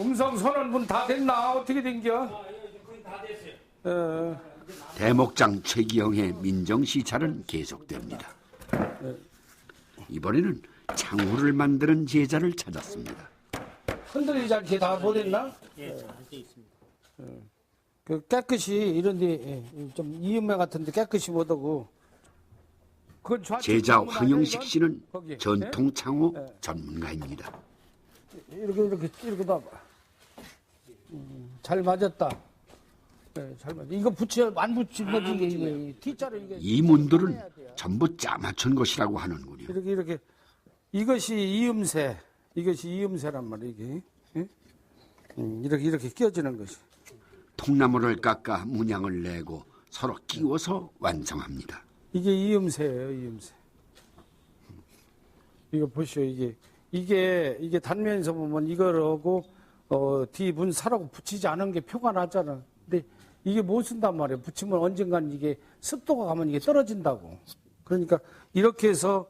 음성 선언문 다 됐나? 어떻게 된겨? 다 됐어요. 어, 대목장 최기영의 민정시찰은 계속됩니다. 이번에는 창호를 만드는 제자를 찾았습니다. 흔들리지 않게 다 보냈나? 예, 잘돼 있습니다. 그 깨끗이 이런데 예, 좀 이음매 같은데 깨끗이 못하고 제자 황영식? 씨는 거기. 전통 창호 네. 전문가입니다. 이렇게 이렇게 이렇게 봐봐. 음, 잘 맞았다. 네, 잘 맞. 이거 붙여 안 붙인 거지 이게 이게 T자로 이게 이 문들은 전부 짜맞춘 것이라고 하는군요. 이렇게 이렇게 이것이 이음새 이것이 이음새란 말이야 이게 예? 음, 이렇게 이렇게 끼어지는 것이 통나무를 깎아 문양을 내고 서로 끼워서 완성합니다. 이게 이음새예요 이음새 이거 보시오 이게 이게 이게 단면에서 보면 이거라고 어, 뒤문 사라고 붙이지 않은 게 표가 나잖아 근데 이게 못 쓴단 말이에요 붙이면 언젠간 이게 습도가 가면 이게 떨어진다고 그러니까 이렇게 해서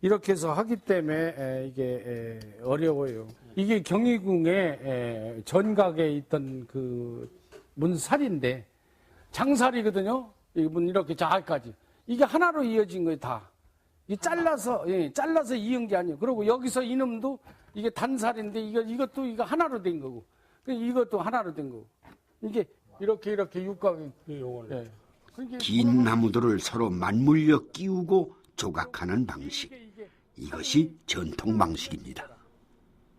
이렇게 해서 하기 때문에 에, 이게 에, 어려워요 이게 경희궁에 에, 전각에 있던 그 문살인데 장살이거든요. 이분 이렇게 자까지 이게 하나로 이어진 거예요 다. 이 잘라서 예, 잘라서 이은 게 아니에요. 그리고 여기서 이놈도 이게 단살인데 이거 이것도 이거 하나로 된 거고, 그 이것도 하나로 된 거고. 이게 이렇게 이렇게 육각이 요걸 예. 그러니까 긴 나무들을 서로 맞물려 끼우고 조각하는 방식. 이것이 전통 방식입니다.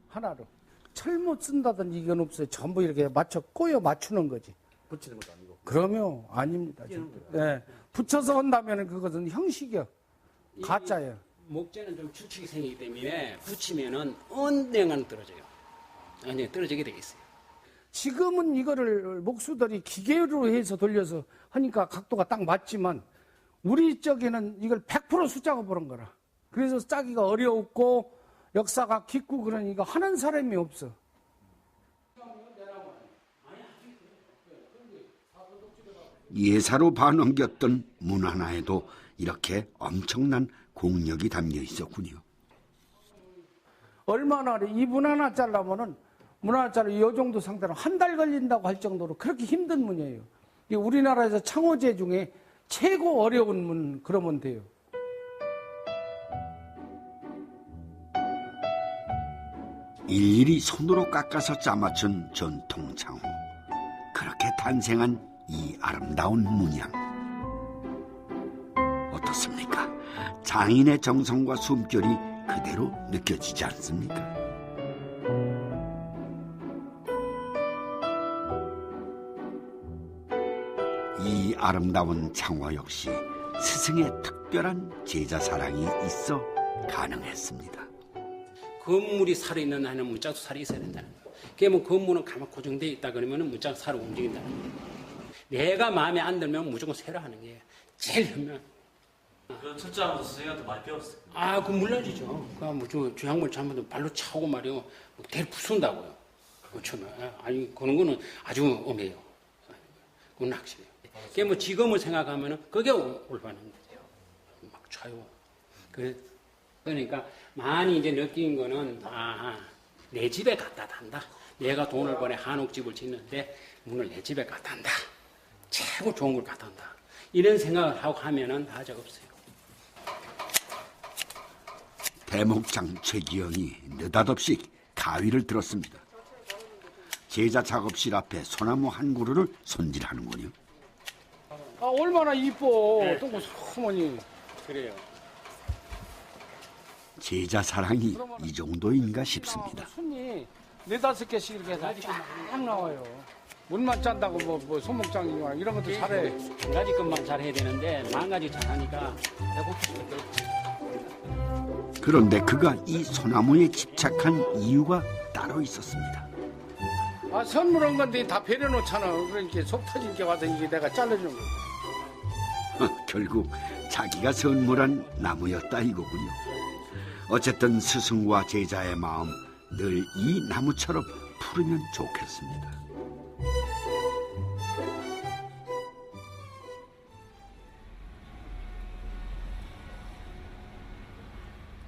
하나로 철못 쓴다든지 이건 없어요. 전부 이렇게 맞춰 꼬여 맞추는 거지. 붙이는 것도 아니고. 그러면 아닙니다. 예. 붙여서 한다면 그것은 형식이요. 가짜예요. 목재는 좀 축축이 생기기 때문에 붙이면은 언젠가는 떨어져요. 언젠가 떨어지게 돼 있어요. 지금은 이거를 목수들이 기계로 해서 돌려서 하니까 각도가 딱 맞지만 우리 쪽에는 이걸 100% 수작업 보는 거라. 그래서 짜기가 어려웠고 역사가 깊고 그러니까 하는 사람이 없어. 예사로 반넘겼던 문 하나에도 이렇게 엄청난 공력이 담겨 있었군요. 얼마나 이분 하나 잘라면은 문 하나 잘라 이 정도 상태로 한 달 걸린다고 할 정도로 그렇게 힘든 문이에요. 이 우리나라에서 창호제 중에 최고 어려운 문 그러면 돼요. 일일이 손으로 깎아서 짜맞춘 전통 창호. 그렇게 탄생한 이 아름다운 문양. 장인의 정성과 숨결이 그대로 느껴지지 않습니까? 이 아름다운 창호 역시 스승의 특별한 제자 사랑이 있어 가능했습니다. 건물이 살아있는 한은 문짝도 살이 있어야 된다는 거예요. 그러면 건물은 가만 고정되어 있다 그러면 문짝 살아 움직인다는 거예요. 내가 마음에 안 들면 무조건 새로 하는 게 제일 현명. 그 철저하면서 선생님한테 많이 배웠어요. 아, 그 물론이죠. 그뭐저 주양물 잘못하면 발로 차고 말이요. 뭐 대를 부순다고요. 그렇죠. 아니 그런 거는 아주 엄해요. 그건 확실해요. 그게 뭐 지금을 생각하면은 그게 올- 올바른 거죠. 막 차요. 그 그러니까 많이 이제 느낀 거는 아, 내 집에 갖다 단다. 내가 돈을 벌에 한옥집을 짓는데 문을 내 집에 갖다 단다. 최고 좋은 걸 갖다 단다. 이런 생각을 하고 하면은 다 적없어요. 대목장 최기영이 느닷없이 가위를 들었습니다. 제자 작업실 앞에 소나무 한 그루를 손질하는군요. 아 얼마나 이뻐. 또 소머니. 그래요. 제자 사랑이 이 정도인가 싶습니다. 순이 네 다섯 개씩 이렇게 해서 쫙 나와요. 물만 짠다고 뭐, 뭐 소목장이나 이런 것도 잘해. 한 가지 것만 잘해야 되는데 만 가지 잘하니까 배고프시겠죠. 그런데 그가 이 소나무에 집착한 이유가 따로 있었습니다. 아 선물한 건데 다 배려놓잖아. 그러니까 속 터진 게 와서 이게 내가 잘라주는 거. 어, 결국 자기가 선물한 나무였다 이거군요. 어쨌든 스승과 제자의 마음 늘 이 나무처럼 푸르면 좋겠습니다.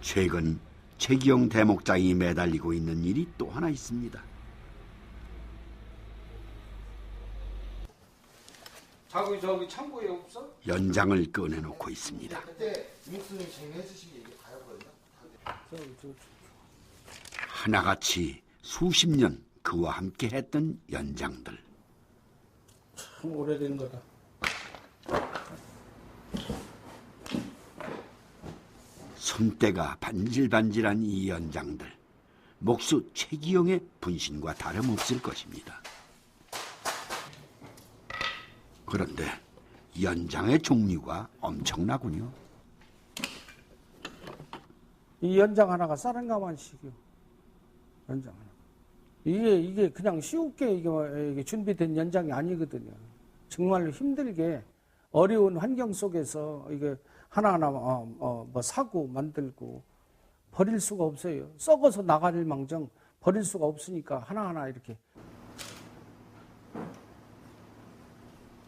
최근 최기영 대목장이 매달리고 있는 일이 또 하나 있습니다. 저기 저기 창고에 없어? 연장을 꺼내놓고 있습니다. 하나같이 수십 년 그와 함께 했던 연장들. 참 오래된 거다. 손때가 반질반질한 이 연장들. 목수 최기영의 분신과 다름없을 것입니다. 그런데 연장의 종류가 엄청나군요. 이 연장 하나가 쌀한가만씩이요. 연장 하나. 이게 이게 그냥 쉽게 뭐, 이게 준비된 연장이 아니거든요. 정말로 힘들게 어려운 환경 속에서 이게 하나하나 어, 어, 뭐 사고 만들고 버릴 수가 없어요. 썩어서 나갈 망정 버릴 수가 없으니까 하나하나 이렇게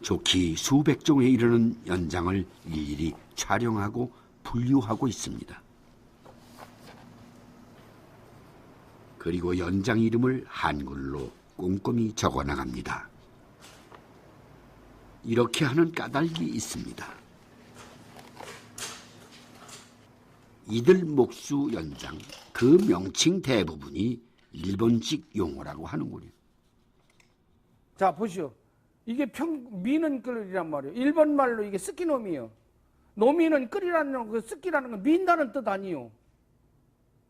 좋기 수백 종에 이르는 연장을 일일이 촬영하고 분류하고 있습니다. 그리고 연장 이름을 한글로 꼼꼼히 적어 나갑니다. 이렇게 하는 까닭이 있습니다. 이들 목수 연장 그 명칭 대부분이 일본식 용어라고 하는군요. 자, 보시오. 이게 평, 미는 끓이란 말이에요. 일본 말로 이게 쓰기놈이요. 노미는 끓이라는 그 쓰기라는 건 민다는 뜻 아니요.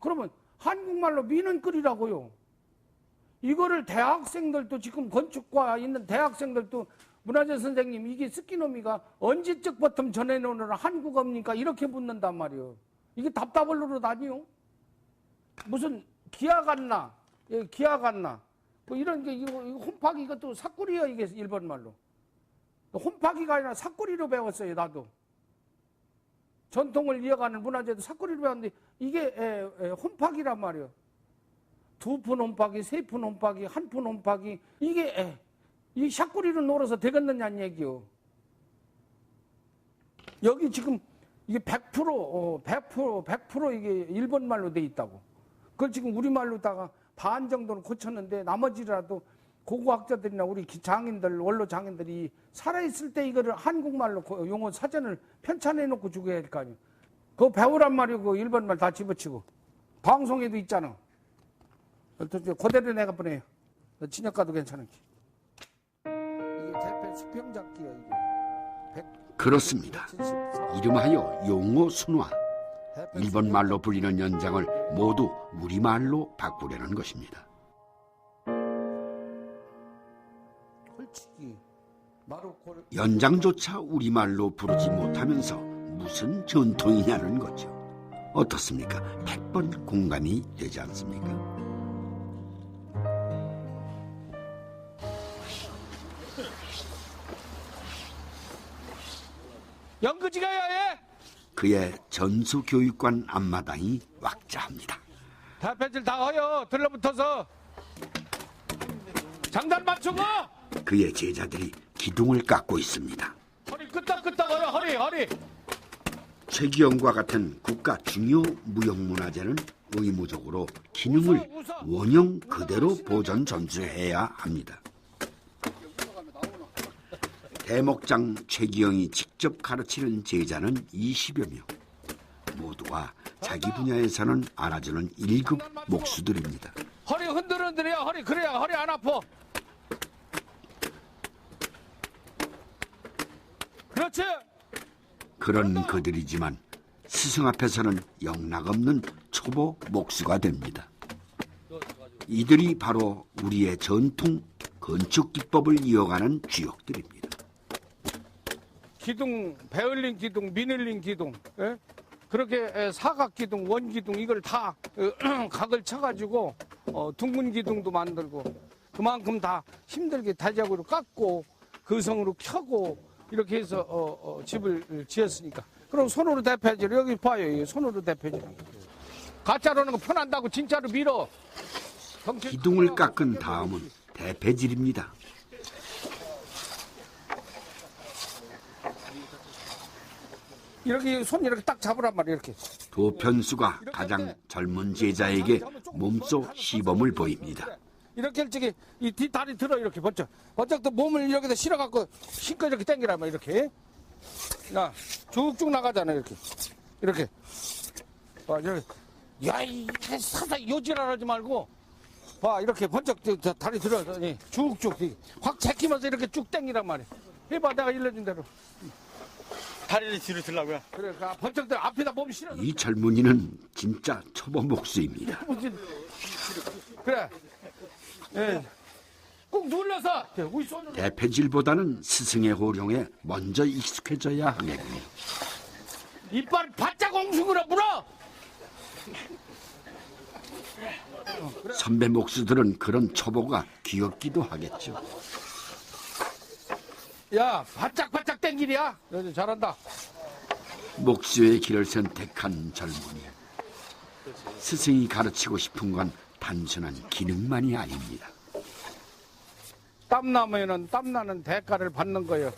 그러면 한국말로 미는 끓이라고요. 이거를 대학생들도 지금 건축과 있는 대학생들도 문화재 선생님 이게 쓰기놈이가 언제적부터 전해놓는 한국어입니까? 이렇게 묻는단 말이에요. 이게 답답을 노릇 아니요. 무슨 기아 같나? 예, 기아 같나? 뭐 이런 게 이거, 이거 홈파기 이것도 사꾸리야 이게 일본 말로. 홈파기가 아니라 사꾸리로 배웠어요 나도. 전통을 이어가는 문화재도 사꾸리로 배웠는데 이게 에, 에, 홈파기란 말이에요. 두 푼 홈파기, 세 푼 홈파기, 한 푼 홈파기 이게 에, 이 샤꾸리로 놀아서 되겠느냐는 얘기요. 여기 지금 이게 100% 어, 100% 100% 이게 일본 말로 돼 있다고. 그걸 지금 우리 말로다가 반 정도는 고쳤는데 나머지라도 고고학자들이나 우리 기- 장인들 원로 장인들이 살아 있을 때 이거를 한국말로 고- 용어 사전을 편찬해 놓고 주게 할 거 아니에요. 그거 배우란 말이고 그 일본 말 다 집어치고 방송에도 있잖아. 그대로 내가 보내요. 진역가도 괜찮은 게. 이게 대패 수평잡기야 이게. 그렇습니다. 174. 이름하여 용어 순화. 일본 말로 불리는 연장을 모두 우리말로 바꾸려는 것입니다. 연장조차 우리말로 부르지 못하면서 무슨 전통이냐는 거죠. 어떻습니까? 백번 공감이 되지 않습니까? 연구지가야 해 그의 전수교육관 앞마당이 왁자합니다. 대패질 다 허여. 들러붙어서. 장단 맞추고! 그의 제자들이 기둥을 깎고 있습니다. 허리 끄덕끄덕 허여 허리 허리. 최기영과 같은 국가 중요 무형문화재는 의무적으로 기능을 원형 그대로 보존 전수해야 합니다. 대목장 최기영이 직접 가르치는 제자는 20여 명. 모두가 자기 분야에서는 알아주는 1급 목수들입니다. 허리 흔들흔들해야 허리 그래야 허리 안 아파 그렇지 그런 그들이지만 스승 앞에서는 영락없는 초보 목수가 됩니다. 이들이 바로 우리의 전통 건축 기법을 이어가는 주역들입니다. 기둥 베을린 기둥 미늘린 기둥 예? 그렇게 에, 사각 기둥 원 기둥 이걸 다 어, 각을 쳐가지고 어, 둥근 기둥도 만들고 그만큼 다 힘들게 다작으로 깎고 거성으로 켜고 이렇게 해서 어, 어, 집을 지었으니까 그럼 손으로 대패질 여기 봐요 손으로 대패질 가짜로 하는 거 편한다고 진짜로 밀어 기둥을. 깎은 다음은 대패질입니다. 이렇게 손 이렇게 딱 잡으란 말이야 이렇게. 도편수가 가장 젊은 제자에게 몸소 시범을 보입니다. 이렇게 일찍이 이 뒷다리 들어 이렇게 번쩍. 번쩍 또 몸을 이렇게 실어갖고 힘껏 이렇게 당기라 면 이렇게. 야 쭉쭉 나가잖아 이렇게. 이렇게. 봐 이렇게 야이 사사 요지랄하지 말고. 봐 이렇게 번쩍 다리 들어 예, 쭉쭉 확 제키면서 이렇게 쭉 당기란 말이야 해봐 내가 일러준 대로 다리를 뒤로 들라고요? 그래 그 번쩍 들어 앞에다 몸 실어 이 젊은이는 진짜 초보 목수입니다. 그래 예. 꾹 눌러서 우리 손으로 대패질보다는 스승의 호령에 먼저 익숙해져야 하겠군요. 이빨 바짝 옹숭으로 물어 선배 목수들은 그런 초보가 귀엽기도 하겠죠. 야 바짝바짝 땡기랴 너 잘한다. 목수의 길을 선택한 젊은이. 스승이 가르치고 싶은 건 단순한 기능만이 아닙니다. 땀나면은 땀나는 대가를 받는 거예요.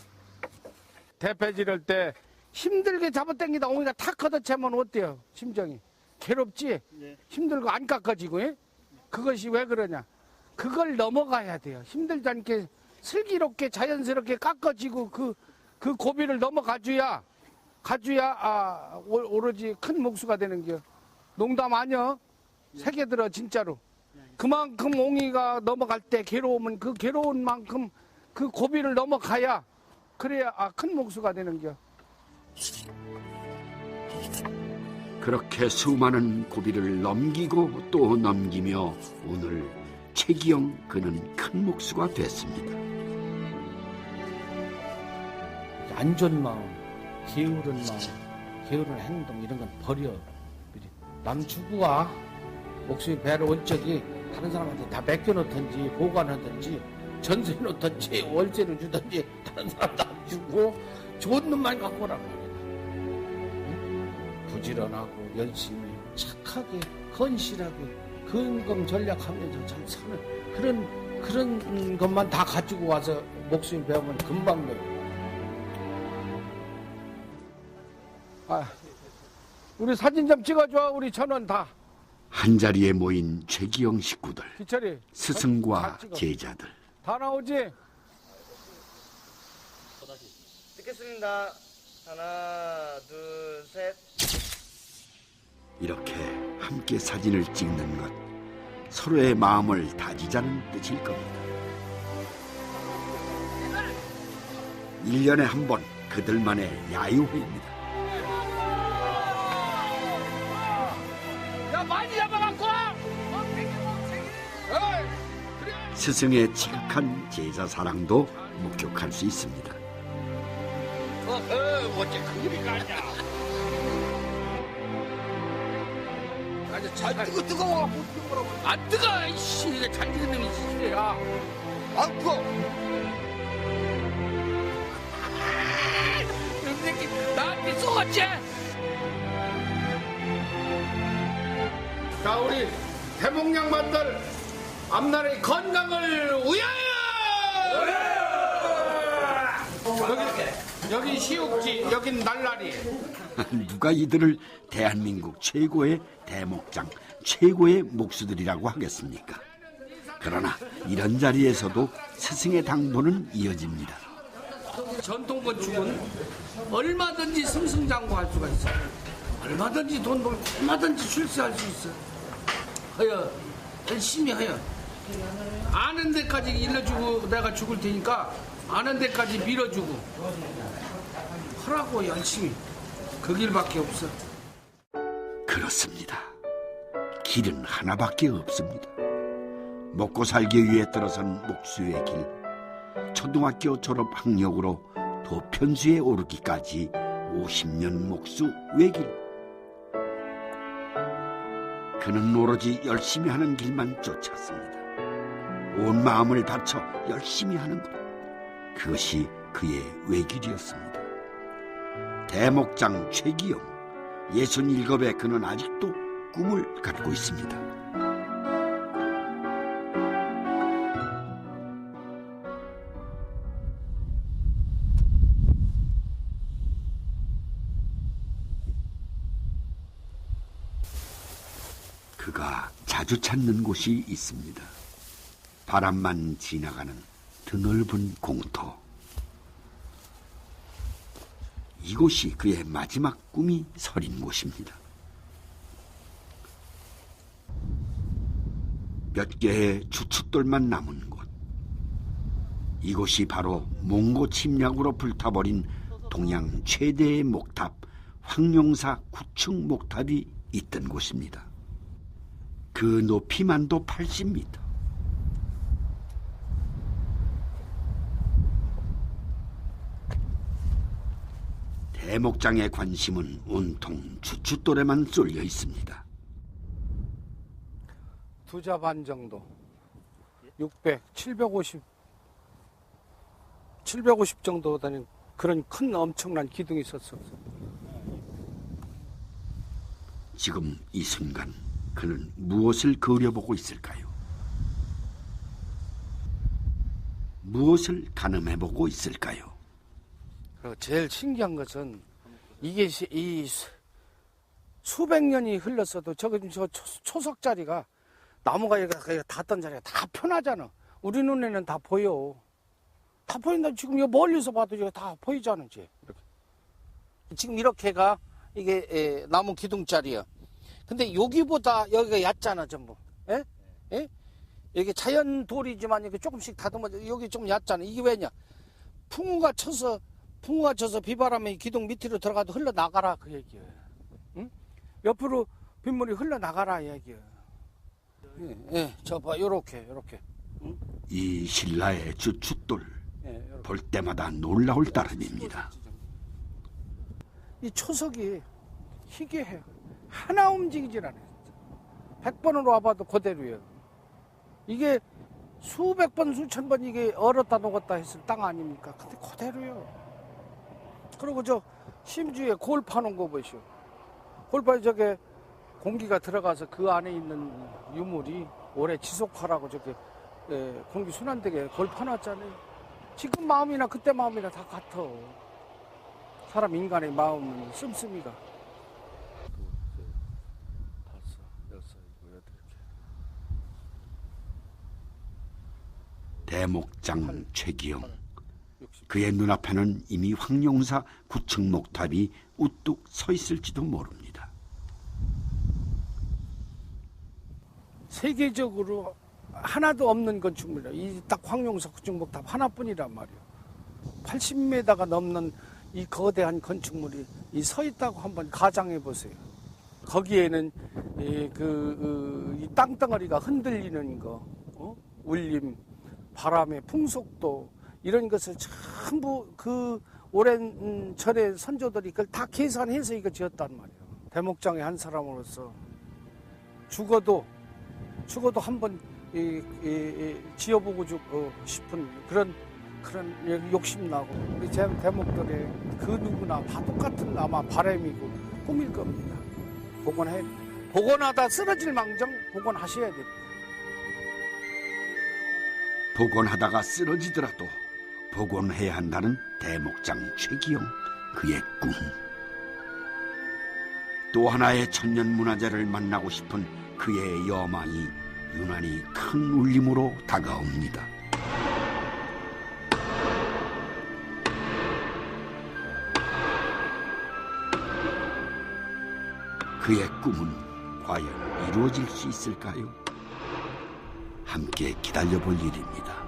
대패 지를 때 힘들게 잡아당기다 옹이가 탁 걷어채면 어때요? 심정이. 괴롭지? 힘들고 안 깎아지고 예? 그것이 왜 그러냐? 그걸 넘어가야 돼요. 힘들지 않게 슬기롭게 자연스럽게 깎아지고 그, 그 고비를 넘어가줘야 가줘야 아, 오- 오로지 큰 목수가 되는 겨. 농담 아니여? 세계 들어 진짜로. 그만큼 옹이가 넘어갈 때 괴로우면 그 괴로운 만큼 그 고비를 넘어가야 그래야 아, 큰 목수가 되는 겨. 그렇게 수많은 고비를 넘기고 또 넘기며 오늘 최기영 그는 큰 목수가 됐습니다. 안 좋은 마음, 게으른 마음, 게으른 행동 이런 건 버려. 남 주구와 목숨이 배를 온 적이 다른 사람한테 다 맡겨놓든지 보관하든지 전세 놓든지 월세를 주든지 다른 사람도 안 주고 좋은 놈만 갖고 말이야. 응? 부지런하고 열심히 착하게 건실하게 근검 전략하면서 잘 사는 그런 그런 것만 다 가지고 와서 목숨이 배우면 금방 돼. 아, 우리 사진 좀 찍어줘. 우리 전원 다. 한 자리에 모인 최기영 식구들, 기철이. 스승과 잘 찍어. 제자들. 다 나오지? 찍겠습니다. 하나, 둘, 셋. 이렇게 함께 사진을 찍는 것 서로의 마음을 다지자는 뜻일 겁니다. 1년에 한 번 그들만의 야유회입니다. 야, 많이 잡아갖고. 스승의 착한 제자 사랑도 목격할 수 있습니다. 어, 어, 어째 그 일이가 아 잘 뜨거, 뜨거워. 안 뜨거, 이씨. 이게 잘 뜨는 놈이 지지야. 안 뜨거. 이 새끼, 나한테 쏘았지? 자, 우리 대목양반들 앞날의 건강을 위하여! 여기, 여기 시옥지, 여긴 날라리. 누가 이들을 대한민국 최고의 대목장, 최고의 목수들이라고 하겠습니까? 그러나 이런 자리에서도 스승의 당부는 이어집니다. 전통 건축은 얼마든지 승승장구할 수가 있어. 얼마든지 돈 벌고 얼마든지 출세할 수 있어. 하여 열심히 하여. 아는 데까지 일러주고 내가 죽을 테니까 아는 데까지 밀어주고 하라고 열심히. 그 길밖에 없어. 그렇습니다. 길은 하나밖에 없습니다. 먹고 살기 위해 들어선 목수의 길. 초등학교 졸업 학력으로 도편수에 오르기까지 50년 목수 외길. 그는 오로지 열심히 하는 길만 쫓았습니다. 온 마음을 바쳐 열심히 하는 것. 그것이 그의 외길이었습니다. 대목장 최기영. 67에 그는 아직도 꿈을 갖고 있습니다. 그가 자주 찾는 곳이 있습니다. 바람만 지나가는 드넓은 공터. 이곳이 그의 마지막 꿈이 서린 곳입니다. 몇 개의 주춧돌만 남은 곳. 이곳이 바로 몽고 침략으로 불타버린 동양 최대의 목탑 황룡사 9층 목탑이 있던 곳입니다. 그 높이만도 80m. 대목장의 관심은 온통 주춧돌에만 쏠려 있습니다. 두자 반 정도. 600, 750, 750 정도 되는 그런 큰 엄청난 기둥이 있었어. 지금 이 순간 그는 무엇을 그려보고 있을까요? 무엇을 가늠해보고 있을까요? 그리고 제일 신기한 것은 이게 시- 이 수- 수백 년이 흘렀어도 저기 저 초- 초석자리가 나무가 이렇게 닿던 자리가 다 편하잖아. 우리 눈에는 다 보여. 다 보인다. 지금 이거 멀리서 봐도 이거 다 보이잖아, 이제. 지금 이렇게가 이게 에, 나무 기둥자리야. 근데 여기보다 여기가 얕잖아, 전부. 예? 예? 여기 자연 돌이지만 이게 조금씩 다듬어져. 여기 좀 얕잖아. 이게 왜냐? 풍우가 쳐서 풍우가 쳐서 비바람이 기둥 밑으로 들어가도 흘러나가라 그 얘기예요. 응? 옆으로 빗물이 흘러나가라 이 얘기예요. 예, 예, 저봐 요렇게 요렇게. 이 신라의 주춧돌 예. 볼 때마다 놀라울 따름입니다. 이 초석이 희귀해요. 하나 움직이질 않아요. 백 번으로 와봐도 그대로예요. 이게 수백 번, 수천 번 이게 얼었다 녹았다 했을 땅 아닙니까? 근데 그대로요. 그리고 저 심주에 골 파는 거 보시오. 골파에 저게 공기가 들어가서 그 안에 있는 유물이 오래 지속하라고 저게 예, 공기 순환되게 골 파놨잖아요. 지금 마음이나 그때 마음이나 다 같아. 사람 인간의 마음은 씀씀이가. 대목장 최기영 그의 눈앞에는 이미 황룡사 9층 목탑이 우뚝 서 있을지도 모릅니다. 세계적으로 하나도 없는 건축물이야. 이딱 황룡사 구중목탑 하나뿐이란 말이야. 80m가 넘는 이 거대한 건축물이 이 서 있다고 한번 가정해 보세요. 거기에는 이, 그, 이 땅덩어리가 흔들리는 거, 어? 울림, 바람의 풍속도 이런 것을 전부 그 오랜 음, 절의 선조들이 그걸 다 계산해서 이거 지었단 말이에요. 대목장의 한 사람으로서 죽어도 죽어도 한번 이, 지어보고 죽, 어, 싶은 그런 그런 욕심 나고 우리 제 대목들의 그 누구나 다 똑같은 아마 바람이고 꿈일 겁니다. 복원해 복원하다 쓰러질 망정 복원하셔야 됩니다. 복원하다가 쓰러지더라도 복원해야 한다는 대목장 최기영 그의 꿈. 또 하나의 천년 문화재를 만나고 싶은 그의 여망이 유난히 큰 울림으로 다가옵니다. 그의 꿈은 과연 이루어질 수 있을까요? 함께 기다려볼 일입니다.